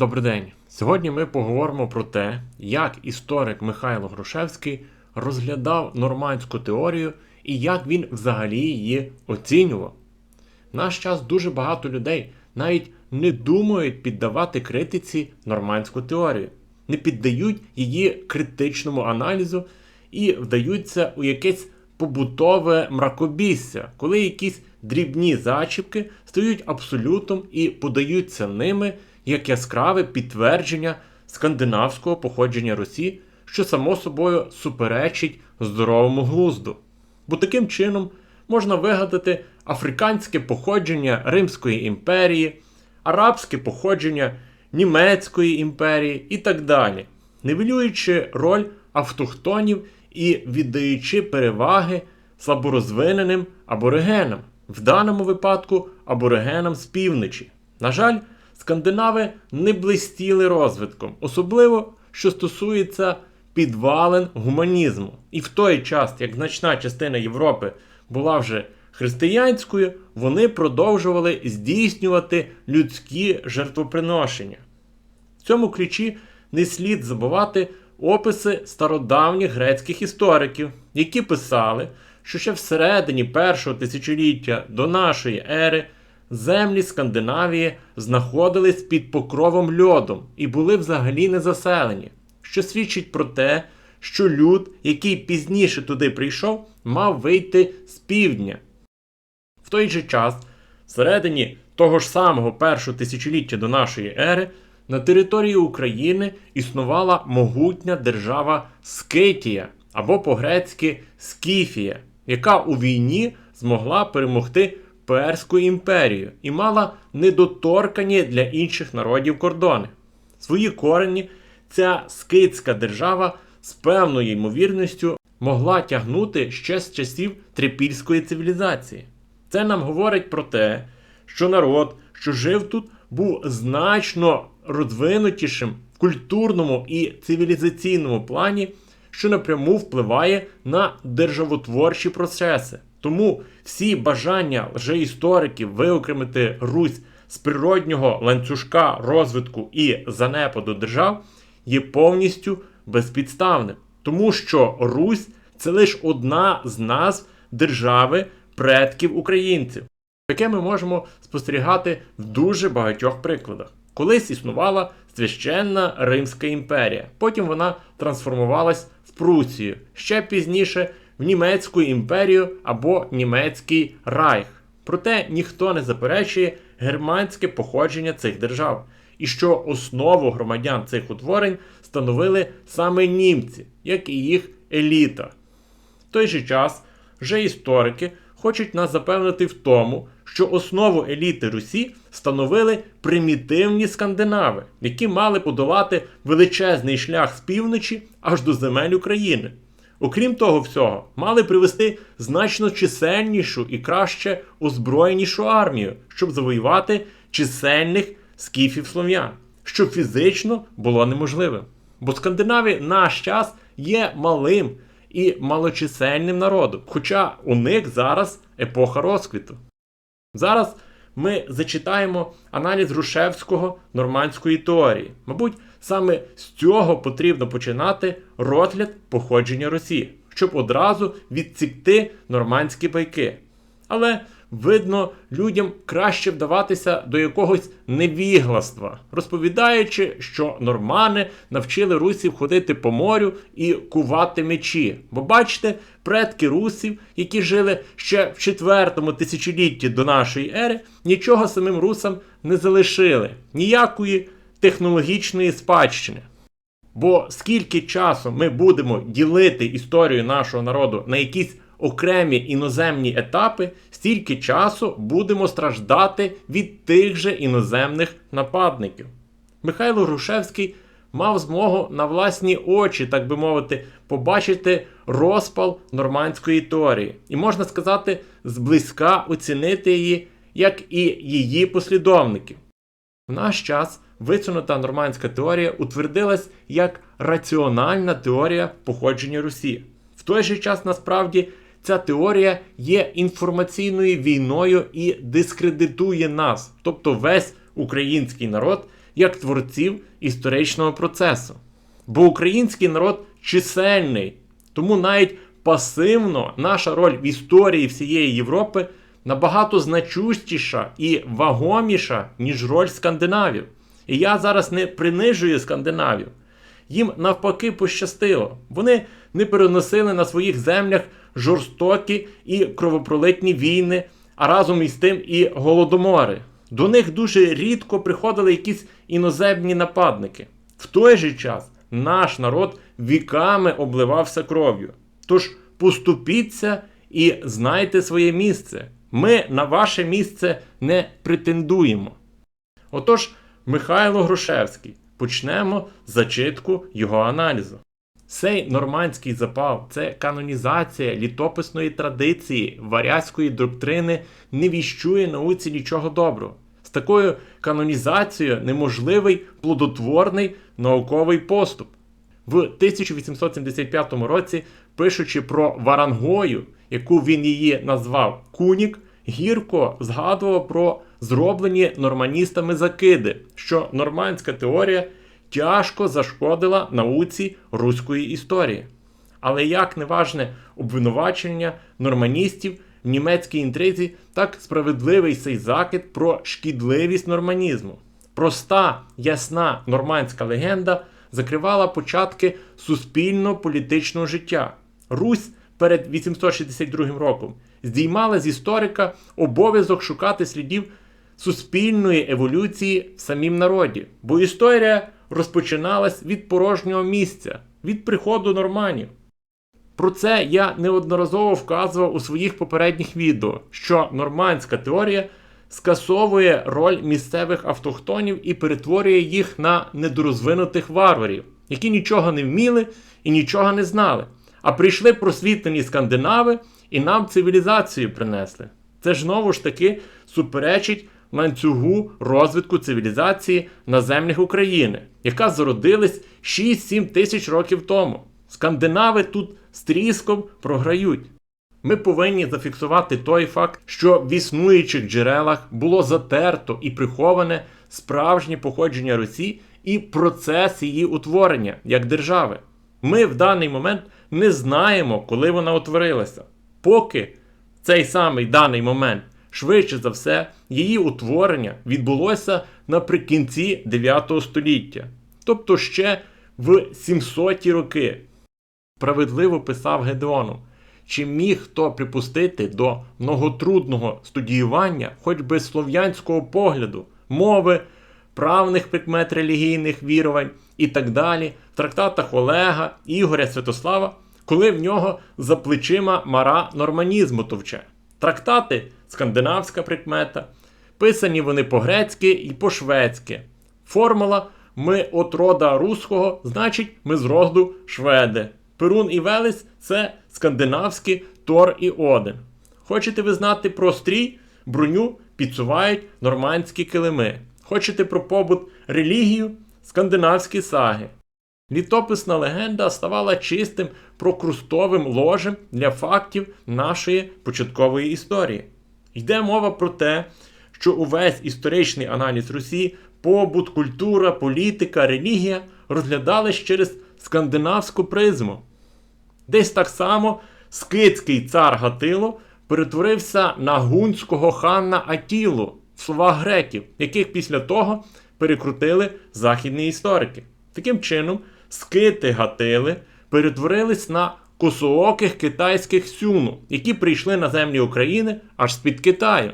Добрий день. Сьогодні ми поговоримо про те, як історик Михайло Грушевський розглядав нормандську теорію і як він взагалі її оцінював. В наш час дуже багато людей навіть не думають піддавати критиці нормандську теорію, не піддають її критичному аналізу і вдаються у якесь побутове мракобісся, коли якісь дрібні зачіпки стають абсолютом і подаються ними як яскраве підтвердження скандинавського походження Русі, що само собою суперечить здоровому глузду. Бо таким чином можна вигадати африканське походження Римської імперії, арабське походження Німецької імперії і так далі, нивелюючи роль автохтонів і віддаючи переваги слаборозвиненим аборигенам, в даному випадку аборигенам з півночі. На жаль, скандинави не блистіли розвитком, особливо що стосується підвалин гуманізму. І в той час, як значна частина Європи була вже християнською, вони продовжували здійснювати людські жертвоприношення. В цьому ключі не слід забувати описи стародавніх грецьких істориків, які писали, що ще всередині першого тисячоліття до нашої ери землі Скандинавії знаходились під покровом льодом і були взагалі не заселені, що свідчить про те, що люд, який пізніше туди прийшов, мав вийти з півдня. В той же час, всередині того ж самого першого тисячоліття до нашої ери, на території України існувала могутня держава Скитія або по-грецьки Скіфія, яка у війні змогла перемогти Перську імперію і мала недоторкані для інших народів кордони. Свої корені ця скитська держава з певною ймовірністю могла тягнути ще з часів трипільської цивілізації. Це нам говорить про те, що народ, що жив тут, був значно розвинутішим в культурному і цивілізаційному плані, що напряму впливає на державотворчі процеси. Тому всі бажання лжеісториків виокремити Русь з природнього ланцюжка розвитку і занепаду держав є повністю безпідставним, тому що Русь це лише одна з назв держави предків українців, яке ми можемо спостерігати в дуже багатьох прикладах. Колись існувала священна Римська імперія, потім вона трансформувалась в Прусію, ще пізніше в Німецьку імперію або Німецький Райх. Проте ніхто не заперечує германське походження цих держав, і що основу громадян цих утворень становили саме німці, як і їх еліта. В той же час вже історики хочуть нас запевнити в тому, що основу еліти Русі становили примітивні скандинави, які мали подолати величезний шлях з півночі аж до земель України. Окрім того всього, мали привести значно чисельнішу і краще озброєнішу армію, щоб завоювати чисельних скіфів слов'ян, що фізично було неможливим. Бо Скандинаві наш час є малим і малочисельним народом, хоча у них зараз епоха розквіту. Зараз ми зачитаємо аналіз Грушевського нормандської теорії. Мабуть, саме з цього потрібно починати розгляд походження Росії, щоб одразу відсікти нормандські байки. Але видно, людям краще вдаватися до якогось невігластва, розповідаючи, що нормани навчили русів ходити по морю і кувати мечі. Бо бачите, предки русів, які жили ще в четвертому тисячолітті до нашої ери, нічого самим русам не залишили, ніякої технологічної спадщини. Бо скільки часу ми будемо ділити історію нашого народу на якісь окремі іноземні етапи, стільки часу будемо страждати від тих же іноземних нападників. Михайло Грушевський мав змогу на власні очі, так би мовити, побачити розпал нормандської теорії, і можна сказати, зблизька оцінити її, як і її послідовників. В наш час висунута нормандська теорія утвердилась як раціональна теорія походження Русі. В той же час, насправді, ця теорія є інформаційною війною і дискредитує нас, тобто весь український народ, як творців історичного процесу. Бо український народ чисельний, тому навіть пасивно наша роль в історії всієї Європи набагато значущіша і вагоміша, ніж роль скандинавів. І я зараз не принижую скандинавів. Їм навпаки пощастило. Вони не переносили на своїх землях жорстокі і кровопролитні війни, а разом із тим і голодомори. До них дуже рідко приходили якісь іноземні нападники. В той же час наш народ віками обливався кров'ю. Тож поступіться і знайте своє місце. Ми на ваше місце не претендуємо. Отож, Михайло Грушевський. Почнемо з зачитку його аналізу. Цей нормандський запал це канонізація літописної традиції, варязької доктрини не віщує науці нічого доброго. З такою канонізацією неможливий плодотворний науковий поступ. В 1875 році, пишучи про Варангою, яку він її назвав Кунік, гірко згадував про зроблені норманістами закиди, що нормандська теорія тяжко зашкодила науці руської історії. Але як неважне обвинувачення норманістів в німецькій інтризі, так справедливий цей закид про шкідливість норманізму. Проста, ясна нормандська легенда закривала початки суспільно-політичного життя. Русь перед 862 роком здіймала з історика обов'язок шукати слідів суспільної еволюції в самім народі, бо історія розпочиналась від порожнього місця, від приходу норманів. Про це я неодноразово вказував у своїх попередніх відео, що нормандська теорія скасовує роль місцевих автохтонів і перетворює їх на недорозвинутих варварів, які нічого не вміли і нічого не знали, а прийшли просвітлені скандинави і нам цивілізацію принесли. Це ж знову ж таки суперечить ланцюгу розвитку цивілізації на землях України, яка зародилась 6-7 тисяч років тому. Скандинави тут з програють. Ми повинні зафіксувати той факт, що в існуючих джерелах було затерто і приховане справжнє походження Русі і процес її утворення як держави. Ми в даний момент не знаємо, коли вона утворилася. Поки цей самий даний момент, швидше за все, її утворення відбулося наприкінці 9 століття, тобто ще в 700-ті роки. Справедливо писав Гедеону. Чи міг хто припустити до многотрудного студіювання хоч би слов'янського погляду, мови, правних прикмет релігійних вірувань і так далі, в трактатах Олега, Ігоря Святослава, коли в нього за плечима мара норманізму товче? Трактати скандинавська прикмета, писані вони по-грецьки і по-шведськи. Формула ми от рода руського, значить, ми з роду шведи. Перун і Велес це скандинавські Тор і Один. Хочете ви знати про стрій, броню підсувають нормандські килими. Хочете про побут релігію, скандинавські саги. Літописна легенда ставала чистим прокрустовим ложем для фактів нашої початкової історії. Йде мова про те, що увесь історичний аналіз Росії, побут, культура, політика, релігія розглядались через скандинавську призму. Десь так само скитський цар Гатило перетворився на гунського хана Атілу в словах греків, яких після того перекрутили західні історики. Таким чином, скити Гатили перетворились на косооких китайських сюну, які прийшли на землі України аж з-під Китаю.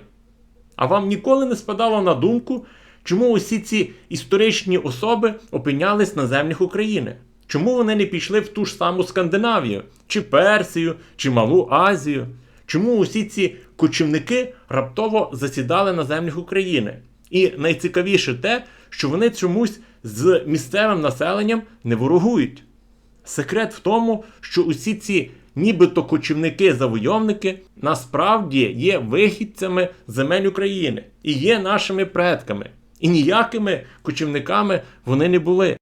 А вам ніколи не спадало на думку, чому усі ці історичні особи опинялись на землях України? Чому вони не пішли в ту ж саму Скандинавію, чи Персію, чи Малу Азію? Чому усі ці кочівники раптово засідали на землях України? І найцікавіше те, що вони чомусь з місцевим населенням не ворогують. Секрет в тому, що усі ці нібито кочівники-завойовники насправді є вихідцями земель України і є нашими предками. І ніякими кочівниками вони не були.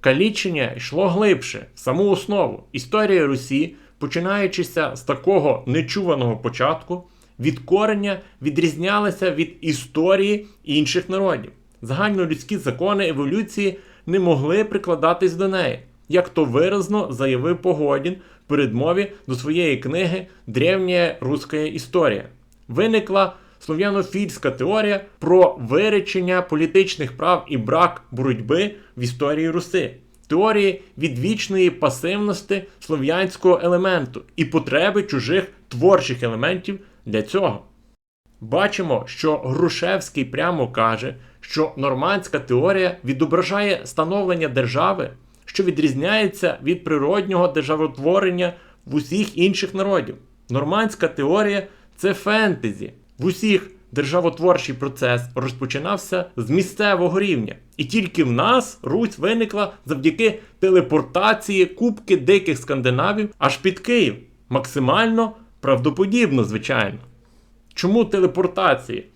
Калічення йшло глибше, в саму основу. Історія Русі, починаючися з такого нечуваного початку, від корення відрізнялася від історії інших народів. Загальнолюдські закони еволюції не могли прикладатись до неї, як то виразно заявив Погодін в передмові до своєї книги Древня руська історія. Виникла слов'янофільська теорія про виречення політичних прав і брак боротьби в історії Руси, теорії відвічної пасивності слов'янського елементу і потреби чужих творчих елементів для цього. Бачимо, що Грушевський прямо каже, що нормандська теорія відображає становлення держави, що відрізняється від природнього державотворення в усіх інших народів. Нормандська теорія це фентезі. В усіх державотворчий процес розпочинався з місцевого рівня. І тільки в нас Русь виникла завдяки телепортації кубки диких скандинавів аж під Київ. Максимально правдоподібно, звичайно. Чому телепортації?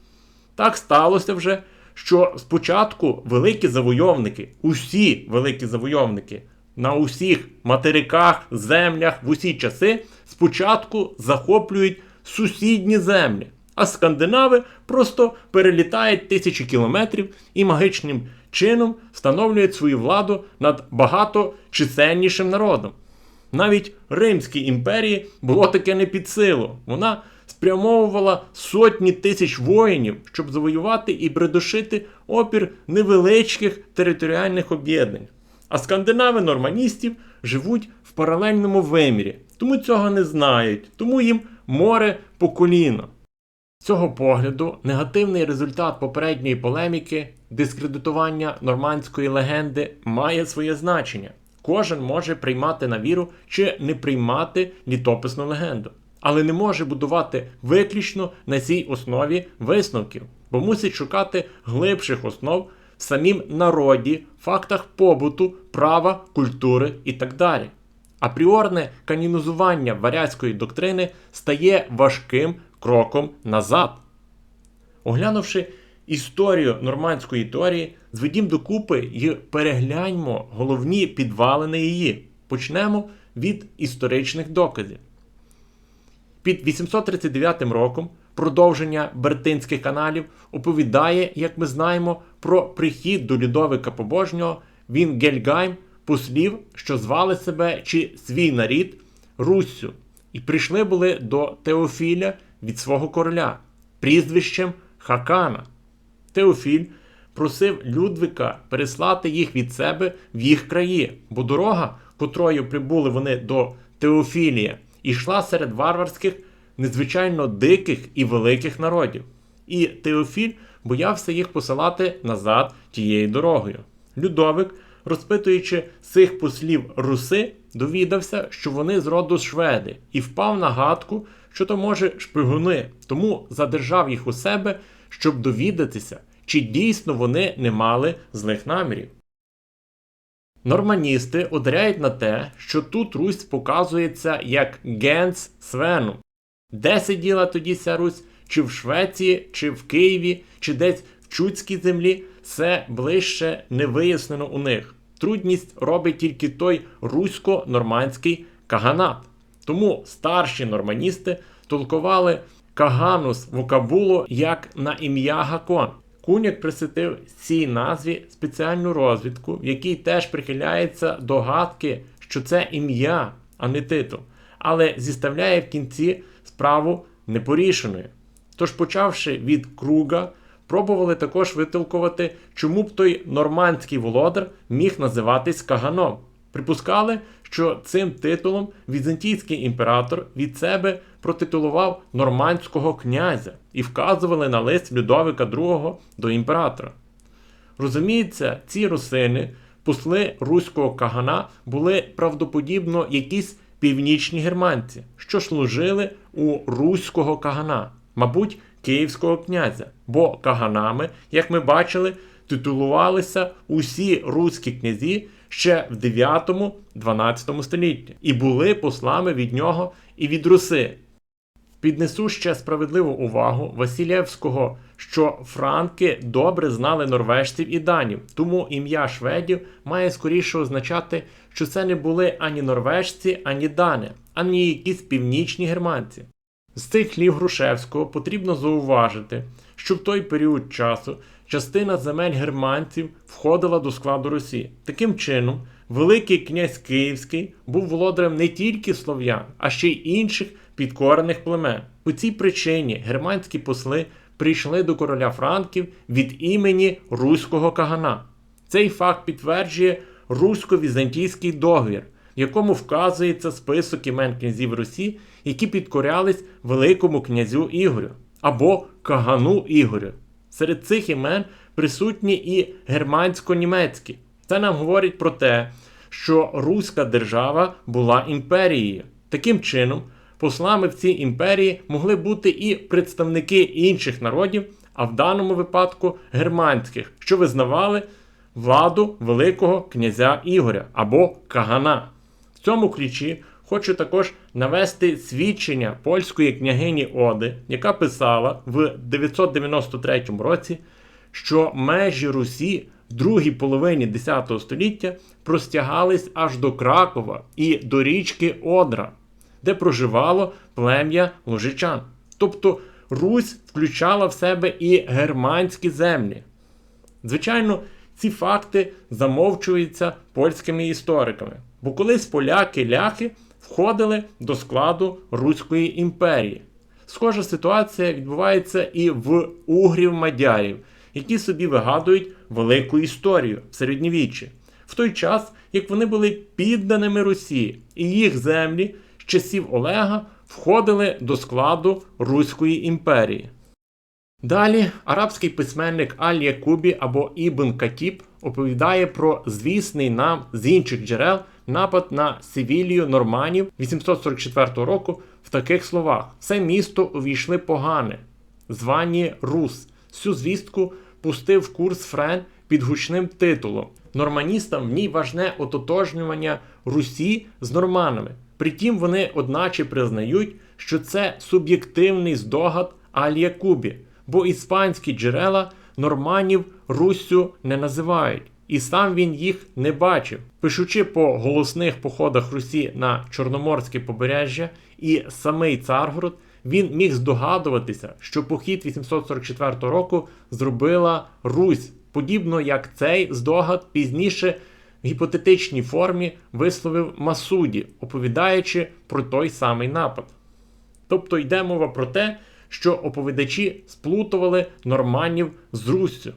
Так сталося вже, що спочатку великі завойовники, усі великі завойовники на усіх материках, землях в усі часи спочатку захоплюють сусідні землі, а скандинави просто перелітають тисячі кілометрів і магічним чином встановлюють свою владу над багато чисельнішим народом. Навіть Римській імперії було таке не під силу. Вона спрямовувала сотні тисяч воїнів, щоб завоювати і придушити опір невеличких територіальних об'єднань. А скандинави норманістів живуть в паралельному вимірі, тому цього не знають, тому їм море по коліно. З цього погляду негативний результат попередньої полеміки, дискредитування нормандської легенди має своє значення. Кожен може приймати на віру чи не приймати літописну легенду, але не може будувати виключно на цій основі висновків, бо мусить шукати глибших основ в самім народі, фактах побуту, права, культури і так далі. Апріорне канінізування варязької доктрини стає важким кроком назад. Оглянувши історію нормандської теорії, зведімо докупи і перегляньмо головні підвалини її. Почнемо від історичних доказів. Під 839 роком продовження Бертинських каналів оповідає, як ми знаємо, про прихід до Людовика Побожнього Вінгельгайм послів, що звали себе чи свій нарід Руссю, і прийшли були до Теофіля від свого короля, прізвищем Хакана. Теофіль просив Людвика переслати їх від себе в їх краї, бо дорога, котрою прибули вони до Теофілія, йшла серед варварських, незвичайно диких і великих народів. І Теофіль боявся їх посилати назад тією дорогою. Людовик, розпитуючи цих послів руси, довідався, що вони з роду шведи, і впав на гадку, що то може шпигуни, тому задержав їх у себе, щоб довідатися, чи дійсно вони не мали злих намірів. Норманісти ударяють на те, що тут Русь показується як генс Свену. Де сиділа тоді ця Русь, чи в Швеції, чи в Києві, чи десь в Чудській землі, це ближче не вияснено у них. Трудність робить тільки той русько-нормандський каганат. Тому старші норманісти толкували каганус вокабулу як на ім'я Гакон. Куняк присвятив цій назві спеціальну розвідку, в якій теж прихиляється до гадки, що це ім'я, а не титул, але зіставляє в кінці справу непорішеною. Тож, почавши від круга, пробували також витолкувати, чому б той нормандський володар міг називатись Каганом. Припускали, що цим титулом візантійський імператор від себе протитулував нормандського князя і вказували на лист Людовика II до імператора. Розуміється, ці русини, посли руського кагана, були правдоподібно якісь північні германці, що служили у руського кагана, мабуть, київського князя, бо каганами, як ми бачили, титулувалися усі руські князі ще в 9-12 столітті і були послами від нього і від Руси. Піднесу ще справедливу увагу Василєвського, що франки добре знали норвежців і данів, тому ім'я шведів має скоріше означати, що це не були ані норвежці, ані дани, ані якісь північні германці. З цих слів Грушевського потрібно зауважити, що в той період часу частина земель германців входила до складу Росії. Таким чином, Великий князь Київський був володарем не тільки слов'ян, а ще й інших підкорених племен. По цій причині германські посли прийшли до короля Франків від імені Руського Кагана. Цей факт підтверджує русько-візантійський договір, в якому вказується список імен князів Русі, які підкорялись Великому князю Ігорю або Кагану Ігорю. Серед цих імен присутні і германсько-німецькі. Це нам говорить про те, що Руська держава була імперією. Таким чином, послами в цій імперії могли бути і представники інших народів, а в даному випадку германських, що визнавали владу Великого князя Ігоря або Кагана. В цьому ключі хочу також навести свідчення польської княгині Оди, яка писала в 993 році, що межі Русі в другій половині 10 століття простягались аж до Кракова і до річки Одра, де проживало плем'я лужичан. Тобто Русь включала в себе і германські землі. Звичайно, ці факти замовчуються польськими істориками, бо колись поляки-ляхи входили до складу Руської імперії. Схожа ситуація відбувається і в угрів-мадярів, які собі вигадують велику історію в середньовіччі, в той час, як вони були підданими Русі, і їх землі часів Олега входили до складу Руської імперії. Далі арабський письменник Аль-Якубі або Ібн Катіб оповідає про звісний нам з інших джерел напад на Севілію норманів 844 року в таких словах: все місто увійшли погане, звані Рус. Цю звістку пустив курс Френ під гучним титулом. Норманістам в ній важне ототожнювання Русі з норманами. Притім вони одначе признають, що це суб'єктивний здогад Аль-Якубі, бо іспанські джерела норманів Руссю не називають, і сам він їх не бачив. Пишучи по голосних походах Русі на Чорноморське побережжя і самий Царгород, він міг здогадуватися, що похід 844 року зробила Русь, подібно як цей здогад пізніше гіпотетичній формі висловив Масуді, оповідаючи про той самий напад. Тобто йде мова про те, що оповідачі сплутували норманів з Руссю.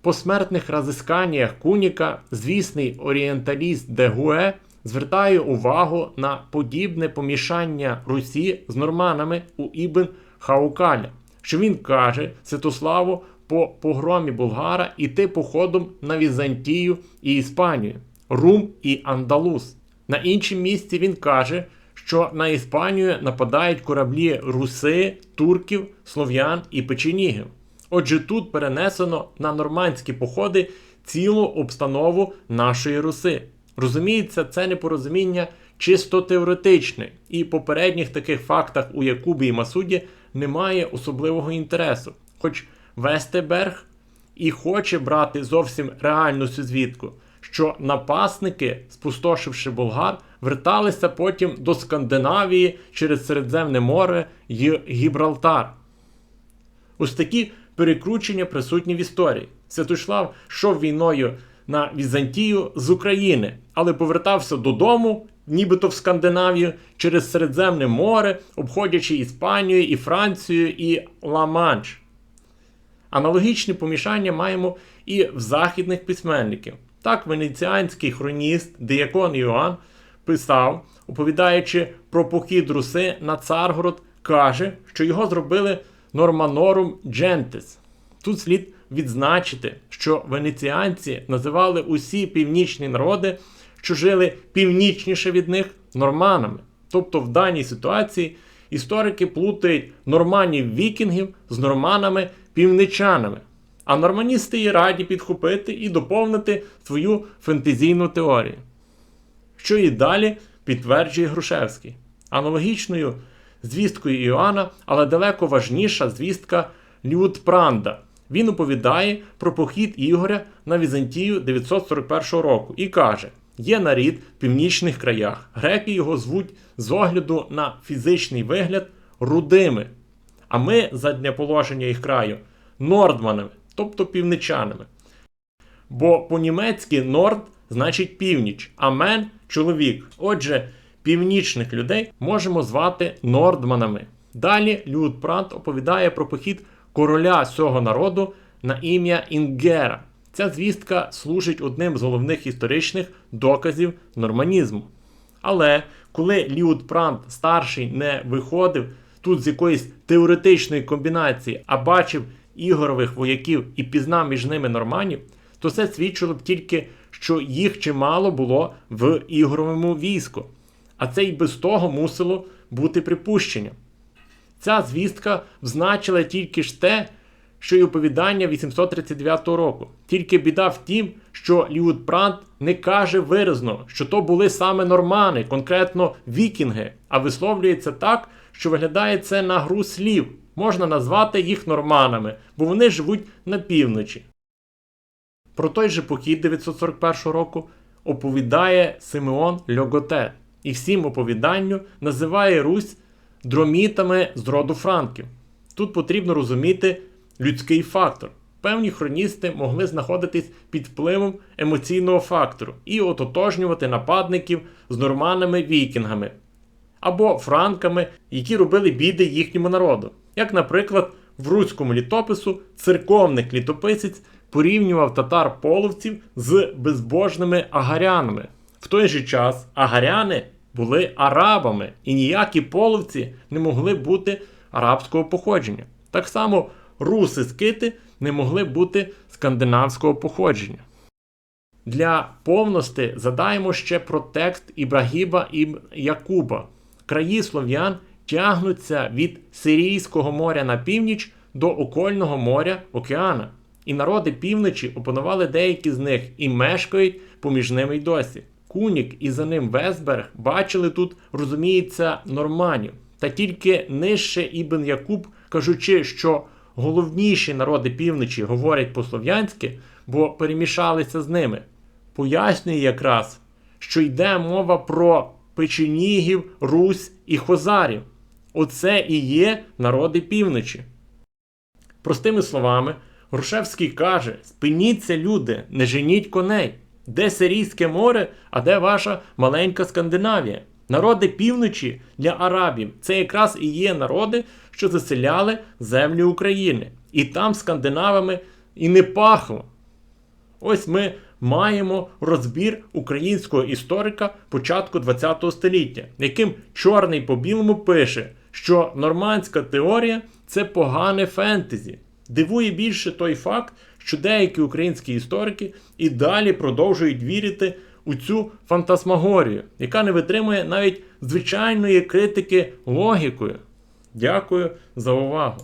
По смертних разисканнях Куніка, звісний орієнталіст Дегуе звертає увагу на подібне помішання Русі з норманами у Ібн Хаукаля, що він каже Святославу по погромі Булгара іти походом на Візантію і Іспанію, Рум і Андалус. На іншому місці він каже, що на Іспанію нападають кораблі руси, турків, слов'ян і печенігів. Отже, тут перенесено на нормандські походи цілу обстанову нашої руси. Розуміється, це непорозуміння чисто теоретичне, і попередніх таких фактах у Якубі і Масуді немає особливого інтересу. Хоч Вестеберг і хоче брати зовсім реальну звідку, що напасники, спустошивши болгар, верталися потім до Скандинавії через Середземне море й Гібралтар. Ось такі перекручення присутні в історії. Святослав йшов війною на Візантію з України, але повертався додому, нібито в Скандинавію, через Середземне море, обходячи Іспанію, і Францію, і Ла-Манш. Аналогічні помішання маємо і в західних письменників. Так, венеціанський хроніст Діакон Іоанн писав, оповідаючи про похід руси на Царгород, каже, що його зробили Норманорум Джентес. Тут слід відзначити, що венеціанці називали усі північні народи, що жили північніше від них, норманами. Тобто в даній ситуації історики плутають норманів вікінгів з норманами півничанами. А норманісти є раді підхопити і доповнити свою фентезійну теорію. Що і далі підтверджує Грушевський. Аналогічною звісткою Іоанна, але далеко важніша звістка Людпранда. Він оповідає про похід Ігоря на Візантію 941 року і каже: є нарід в північних краях. Греки його звуть з огляду на фізичний вигляд рудими. А ми, за дня положення їх краю, нордманами, тобто півничанами. Бо по-німецьки норд значить північ, а мен чоловік. Отже, північних людей можемо звати нордманами. Далі Люд Прант оповідає про похід короля цього народу на ім'я Інгера. Ця звістка служить одним з головних історичних доказів норманізму. Але коли Ліуд Прант старший не виходив тут з якоїсь теоретичної комбінації, а бачив ігорових вояків і пізнав між ними норманів, то це свідчило б тільки, що їх чимало було в ігоровому війську. А це й без того мусило бути припущенням. Ця звістка взначила тільки ж те, що й оповідання 839 року. Тільки біда в тім, що Ліуд Прант не каже виразно, що то були саме нормани, конкретно вікінги, а висловлюється так, що виглядає це на гру слів. Можна назвати їх норманами, бо вони живуть на півночі. Про той же похід 941 року оповідає Симеон Льоготет і всім оповіданню називає Русь дромітами з роду франків. Тут потрібно розуміти людський фактор. Певні хроністи могли знаходитись під впливом емоційного фактору і ототожнювати нападників з норманами вікінгами або франками, які робили біди їхньому народу. Як, наприклад, в руському літопису церковник літописець порівнював татар-половців з безбожними агарянами. В той же час агаряни були арабами, і ніякі половці не могли бути арабського походження. Так само руси-скити не могли бути скандинавського походження. Для повності задаємо ще про текст Ібрагіба і Якуба. Краї слов'ян тягнуться від Сирійського моря на північ до окольного моря океана. І народи півночі опанували деякі з них і мешкають поміж ними й досі. Кунік і за ним Весберг бачили тут, розуміється, норманів. Та тільки нижче Ібн Якуб, кажучи, що головніші народи півночі говорять по-слов'янськи, бо перемішалися з ними, пояснює якраз, що йде мова про печенігів, Русь і Хозарів. Оце і є народи півночі. Простими словами, Грушевський каже: спиніться, люди, не женіть коней. Де Сирійське море, а де ваша маленька Скандинавія? Народи півночі для арабів це якраз і є народи, що заселяли землю України. І там скандинавами і не пахло. Ось ми маємо розбір українського історика початку ХХ століття, яким чорний по білому пише, що нормандська теорія це погане фентезі. Дивує більше той факт, що деякі українські історики і далі продовжують вірити у цю фантасмагорію, яка не витримує навіть звичайної критики логікою. Дякую за увагу.